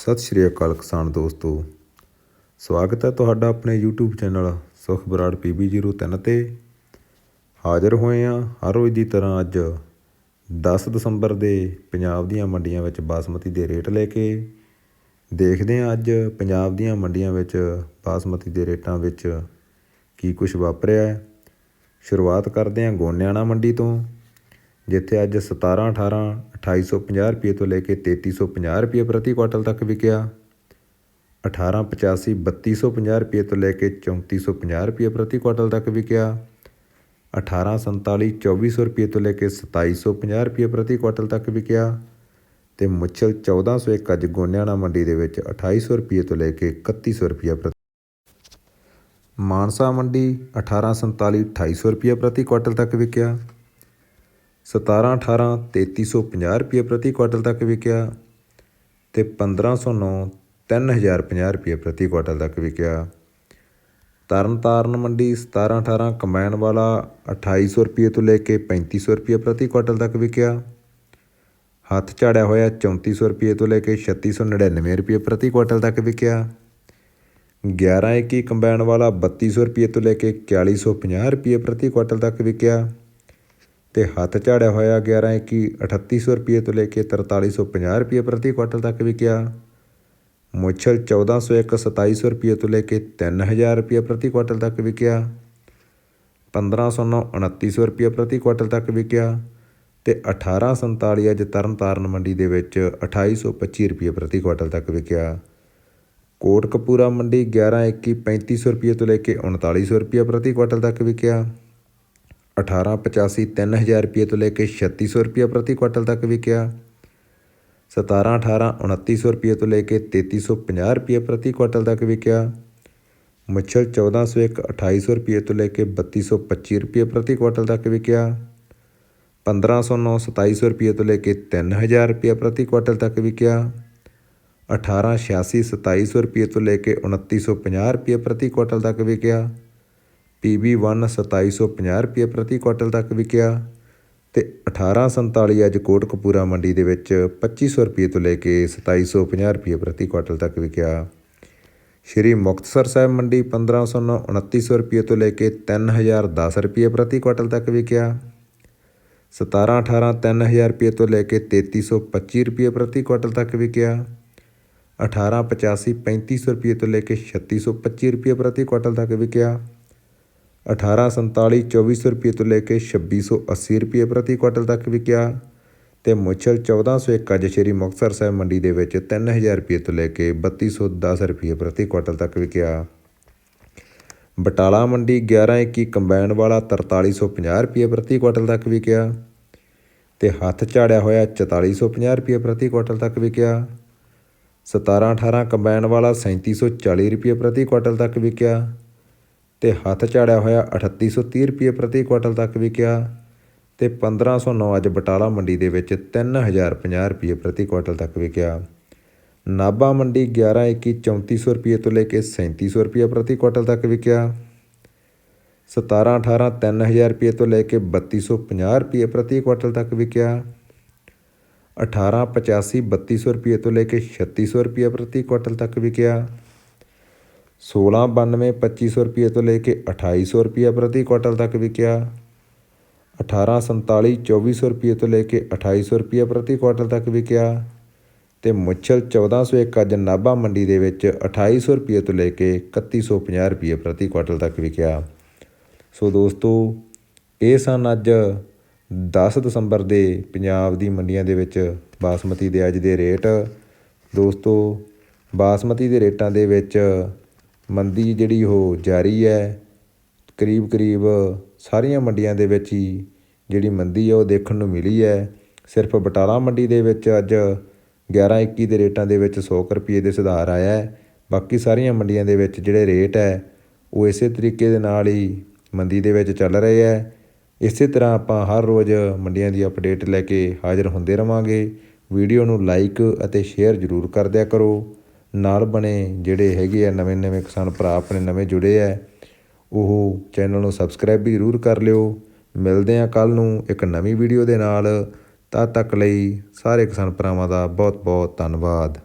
ਸਤਿ ਸ਼੍ਰੀ ਅਕਾਲ ਕਿਸਾਨ ਦੋਸਤੋ। ਸਵਾਗਤ ਹੈ ਤੁਹਾਡਾ ਆਪਣੇ YouTube ਚੈਨਲ ਸੁਖ ਬਰਾੜ PB03 ਤੇ। ਹਾਜ਼ਰ ਹੋਏ ਹਾਂ ਹਰ ਰੋਜ਼ ਦੀ ਤਰ੍ਹਾਂ ਅੱਜ 10 ਦਸੰਬਰ ਦੇ ਪੰਜਾਬ ਦੀਆਂ ਮੰਡੀਆਂ ਵਿੱਚ ਬਾਸਮਤੀ ਦੇ ਰੇਟ ਲੈ ਕੇ ਦੇਖਦੇ ਹਾਂ ਅੱਜ ਪੰਜਾਬ ਦੀਆਂ ਮੰਡੀਆਂ ਵਿੱਚ ਬਾਸਮਤੀ ਦੇ ਰੇਟਾਂ ਵਿੱਚ ਕੀ ਕੁਝ ਵਾਪਰਿਆ ਸ਼ੁਰੂਆਤ ਕਰਦੇ ਹਾਂ ਗੋਨਿਆਣਾ ਮੰਡੀ ਤੋਂ। ਜਿੱਥੇ ਅੱਜ 17 18 2850 ਰੁਪਏ ਤੋਂ ਲੈ ਕੇ 3350 ਰੁਪਏ ਪ੍ਰਤੀ ਕੁਆਟਲ ਤੱਕ ਵਿਕਿਆ। 18 85 3250 ਰੁਪਏ ਤੋਂ ਲੈ ਕੇ 3450 ਰੁਪਏ ਪ੍ਰਤੀ ਕੁਆਟਲ ਤੱਕ ਵਿਕਿਆ। 18 47 2400 ਰੁਪਏ ਤੋਂ ਲੈ ਕੇ 2750 ਰੁਪਏ ਪ੍ਰਤੀ ਕੁਆਟਲ ਤੱਕ ਵਿਕਿਆ। ਤੇ ਮੁੱਛਲ 1401 ਅੱਜ ਗੋਨਿਆਣਾ ਮੰਡੀ ਦੇ ਵਿੱਚ 2800 ਰੁਪਏ ਤੋਂ ਲੈ ਕੇ 3100 ਰੁਪਏ ਪ੍ਰਤੀ ਮਾਨਸਾ ਮੰਡੀ 1847 2800 ਰੁਪਏ ਪ੍ਰਤੀ ਕੁਆਂਟਲ ਤੱਕ ਵਿਕਿਆ। 17 18 3350 ਰੁਪਏ ਪ੍ਰਤੀ ਕੁਆਂਟਲ ਤੱਕ ਵਿਕਿਆ ਤੇ 1509 3050 ਰੁਪਏ ਪ੍ਰਤੀ ਕੁਆਂਟਲ ਤੱਕ ਵਿਕਿਆ। ਤਰਨ ਤਾਰਨ ਮੰਡੀ 17 18 ਕੰਬਾਈਨ ਵਾਲਾ 2800 ਰੁਪਏ ਤੋਂ ਲੈ ਕੇ 3500 ਰੁਪਏ ਪ੍ਰਤੀ ਕੁਆਂਟਲ ਤੱਕ ਵਿਕਿਆ। ਹੱਥ ਝਾੜਿਆ ਹੋਇਆ 3400 ਰੁਪਏ ਤੋਂ ਲੈ ਕੇ 3699 ਰੁਪਏ ਪ੍ਰਤੀ ਕੁਆਂਟਲ ਤੱਕ ਵਿਕਿਆ। 11 21 ਕੰਬਾਈਨ ਵਾਲਾ 3200 ਰੁਪਏ ਤੋਂ ਲੈ ਕੇ 4150 ਰੁਪਏ ਪ੍ਰਤੀ ਕੁਆਂਟਲ ਤੱਕ ਵਿਕਿਆ। ਤੇ ਹੱਥ ਝਾੜਿਆ ਹੋਇਆ 11 21 3800 ਰੁਪਏ ਤੋਂ ਲੈ ਕੇ 4350 ਰੁਪਏ ਪ੍ਰਤੀ ਕੁਆਂਟਲ ਤੱਕ ਵਿਕਿਆ। ਮੁੱਛਲ 1401 2700 ਰੁਪਏ ਤੋਂ ਲੈ ਕੇ 3000 ਰੁਪਏ ਪ੍ਰਤੀ ਕੁਆਂਟਲ ਤੱਕ ਵਿਕਿਆ। 1509 2900 ਰੁਪਏ ਪ੍ਰਤੀ ਕੁਆਂਟਲ ਤੱਕ ਵਿਕਿਆ ਤੇ 1847 ਅੱਜ ਤਰਨਤਾਰਨ ਮੰਡੀ ਦੇ ਵਿੱਚ 2825 ਰੁਪਏ ਪ੍ਰਤੀ ਕੁਆਂਟਲ ਤੱਕ ਵਿਕਿਆ। ਕੋਟਕਪੂਰਾ ਮੰਡੀ 11 21 3500 ਰੁਪਏ ਤੋਂ ਲੈ ਕੇ 3900 ਰੁਪਏ ਪ੍ਰਤੀ ਕੁਆਂਟਲ ਤੱਕ ਵਿਕਿਆ। 1885 3000 ਰੁਪਏ ਤੋਂ ਲੈ ਕੇ 3600 ਰੁਪਏ ਪ੍ਰਤੀ ਕੁਆਂਟਲ ਤੱਕ ਵਿਕਿਆ। 17 18 2900 ਰੁਪਏ ਤੋਂ ਲੈ ਕੇ 3350 ਰੁਪਏ ਪ੍ਰਤੀ ਕੁਆਂਟਲ ਤੱਕ ਵਿਕਿਆ। ਮੁੱਛਲ 1401 2800 ਰੁਪਏ ਤੋਂ ਲੈ ਕੇ 3225 ਰੁਪਏ ਪ੍ਰਤੀ ਕੁਆਂਟਲ ਤੱਕ ਵਿਕਿਆ। 1509 2700 ਰੁਪਏ ਤੋਂ ਲੈ ਕੇ 3000 ਰੁਪਏ ਪ੍ਰਤੀ ਕੁਆਂਟਲ ਤੱਕ ਵਿਕਿਆ। 1886 2700 ਰੁਪਏ ਤੋਂ ਲੈ ਕੇ 2950 ਰੁਪਏ ਪ੍ਰਤੀ ਕੁਆਂਟਲ ਤੱਕ ਵਿਕਿਆ। PB1 2750 ਰੁਪਏ ਪ੍ਰਤੀ ਕੁਆਂਟਲ ਤੱਕ ਵਿਕਿਆ ਤੇ 1847 ਅੱਜ ਕੋਟ ਕਪੂਰਾ ਮੰਡੀ ਦੇ ਵਿੱਚ 2500 ਰੁਪਏ ਤੋਂ ਲੈ ਕੇ 2750 ਰੁਪਏ ਪ੍ਰਤੀ ਕੁਆਂਟਲ ਤੱਕ ਵਿਕਿਆ। ਸ਼੍ਰੀ ਮੁਕਤਸਰ ਸਾਹਿਬ ਮੰਡੀ 1509 2900 ਰੁਪਏ ਤੋਂ ਲੈ ਕੇ 3010 ਰੁਪਏ ਪ੍ਰਤੀ ਕੁਆਂਟਲ ਤੱਕ ਵਿਕਿਆ। 17 18 3000 ਰੁਪਏ ਤੋਂ ਲੈ ਕੇ 3325 ਰੁਪਏ ਪ੍ਰਤੀ ਕੁਆਂਟਲ ਤੱਕ ਵਿਕਿਆ। 18 85 3500 ਰੁਪਏ ਤੋਂ ਲੈ ਕੇ 3625 ਰੁਪਏ ਪ੍ਰਤੀ ਕੁਆਂਟਲ ਤੱਕ ਵਿਕਿਆ। 1847 2400 ਰੁਪਏ ਤੋਂ ਲੈ ਕੇ 2680 ਰੁਪਏ ਪ੍ਰਤੀ ਕੁਆਂਟਲ ਤੱਕ ਵਿਕਿਆ ਤੇ ਮੁੱਛਲ 1401 ਅੱਜ ਸ਼੍ਰੀ ਮੁਕਤਸਰ ਸਾਹਿਬ ਮੰਡੀ ਦੇ ਵਿੱਚ 3000 ਰੁਪਏ ਤੋਂ ਲੈ ਕੇ 3210 ਰੁਪਏ ਪ੍ਰਤੀ ਕੁਆਂਟਲ ਤੱਕ ਵਿਕਿਆ। ਬਟਾਲਾ ਮੰਡੀ 11 21 ਕੰਬਾਈਨ ਵਾਲਾ 4350 ਰੁਪਏ ਪ੍ਰਤੀ ਕੁਆਂਟਲ ਤੱਕ ਵਿਕਿਆ ਤੇ ਹੱਥ ਝਾੜਿਆ ਹੋਇਆ 4450 ਰੁਪਏ ਪ੍ਰਤੀ ਕੁਆਂਟਲ ਤੱਕ ਵਿਕਿਆ। 17 18 ਕੰਬਾਈਨ ਵਾਲਾ 3740 ਰੁਪਏ ਪ੍ਰਤੀ ਕੁਆਂਟਲ ਤੱਕ ਵਿਕਿਆ। ਤੇ ਹੱਥ ਝਾੜਿਆ ਹੋਇਆ 3830 ਰੁਪਏ ਪ੍ਰਤੀ ਕੁਆਂਟਲ ਤੱਕ ਵਿਕਿਆ ਤੇ 1509 ਅੱਜ ਬਟਾਲਾ ਮੰਡੀ ਦੇ ਵਿੱਚ 3050 ਰੁਪਏ ਪ੍ਰਤੀ ਕੁਆਂਟਲ ਤੱਕ ਵਿਕਿਆ। ਨਾਭਾ ਮੰਡੀ 11 21 3400 ਰੁਪਏ ਤੋਂ ਲੈ ਕੇ 3700 ਰੁਪਏ ਪ੍ਰਤੀ ਕੁਆਂਟਲ ਤੱਕ ਵਿਕਿਆ। 17 18 3000 ਰੁਪਏ ਤੋਂ ਲੈ ਕੇ 3250 ਰੁਪਏ ਪ੍ਰਤੀ ਕੁਆਂਟਲ ਤੱਕ ਵਿਕਿਆ। 18 85 3200 ਰੁਪਏ ਤੋਂ ਲੈ ਕੇ 3600 ਰੁਪਏ ਪ੍ਰਤੀ ਕੁਆਂਟਲ ਤੱਕ ਵਿਕਿਆ। 16 92 2500 ਰੁਪਏ ਤੋਂ ਲੈ ਕੇ 2800 ਰੁਪਏ ਪ੍ਰਤੀ ਕੁਆਂਟਲ ਤੱਕ ਵਿਕਿਆ। 18 47 2400 ਰੁਪਏ ਤੋਂ ਲੈ ਕੇ 2800 ਰੁਪਏ ਪ੍ਰਤੀ ਕੁਆਂਟਲ ਤੱਕ ਵਿਕਿਆ ਤੇ ਮੁੱਛਲ 1401 ਅੱਜ ਨਾਭਾ ਮੰਡੀ ਦੇ ਵਿੱਚ 2800 ਰੁਪਏ ਤੋਂ ਲੈ ਕੇ 3150 ਰੁਪਏ ਪ੍ਰਤੀ ਕੁਆਂਟਲ ਤੱਕ ਵਿਕਿਆ। ਸੋ ਦੋਸਤੋ, ਇਹ ਸਨ ਅੱਜ 10 ਦਸੰਬਰ ਦੇ ਪੰਜਾਬ ਦੀ ਮੰਡੀਆਂ ਦੇ ਵਿੱਚ ਬਾਸਮਤੀ ਦੇ ਅੱਜ ਦੇ ਰੇਟ। ਦੋਸਤੋ, ਬਾਸਮਤੀ ਦੇ ਰੇਟਾਂ ਦੇ ਵਿੱਚ ਮੰਦੀ ਜਿਹੜੀ ਉਹ ਜਾਰੀ ਹੈ, ਕਰੀਬ ਕਰੀਬ ਸਾਰੀਆਂ ਮੰਡੀਆਂ ਦੇ ਵਿੱਚ ਹੀ ਜਿਹੜੀ ਮੰਦੀ ਹੈ ਉਹ ਦੇਖਣ ਨੂੰ ਮਿਲੀ ਹੈ। ਸਿਰਫ ਬਟਾਲਾ ਮੰਡੀ ਦੇ ਵਿੱਚ ਅੱਜ 11 21 ਦੇ ਰੇਟਾਂ ਦੇ ਵਿੱਚ 100 ਰੁਪਏ ਦੇ ਸੁਧਾਰ ਆਇਆ ਹੈ। ਬਾਕੀ ਸਾਰੀਆਂ ਮੰਡੀਆਂ ਦੇ ਵਿੱਚ ਜਿਹੜੇ ਰੇਟ ਹੈ, ਉਹ ਇਸੇ ਤਰੀਕੇ ਦੇ ਨਾਲ ਹੀ ਮੰਦੀ ਦੇ ਵਿੱਚ ਚੱਲ ਰਹੇ ਹੈ। ਇਸੇ ਤਰ੍ਹਾਂ ਆਪਾਂ ਹਰ ਰੋਜ਼ ਮੰਡੀਆਂ ਦੀ ਅਪਡੇਟ ਲੈ ਕੇ ਹਾਜ਼ਰ ਹੁੰਦੇ ਰਵਾਂਗੇ। ਵੀਡੀਓ ਨੂੰ ਲਾਈਕ ਅਤੇ ਸ਼ੇਅਰ ਜ਼ਰੂਰ ਕਰ ਦਿਆ ਕਰੋ। ਨਾਲ ਬਣੇ ਜਿਹੜੇ ਹੈਗੇ ਆ, ਨਵੇਂ ਨਵੇਂ ਕਿਸਾਨ ਭਰਾ ਆਪਣੇ ਨਵੇਂ ਜੁੜੇ ਆ, ਉਹ ਚੈਨਲ ਨੂੰ ਸਬਸਕ੍ਰਾਈਬ ਵੀ ਜ਼ਰੂਰ ਕਰ ਲਿਓ। ਮਿਲਦੇ ਆ ਕੱਲ ਨੂੰ ਇੱਕ ਨਵੀਂ ਵੀਡੀਓ ਦੇ ਨਾਲ। ਤਦ ਤੱਕ ਲਈ ਸਾਰੇ ਕਿਸਾਨ ਭਰਾਵਾਂ ਦਾ ਬਹੁਤ ਬਹੁਤ ਧੰਨਵਾਦ।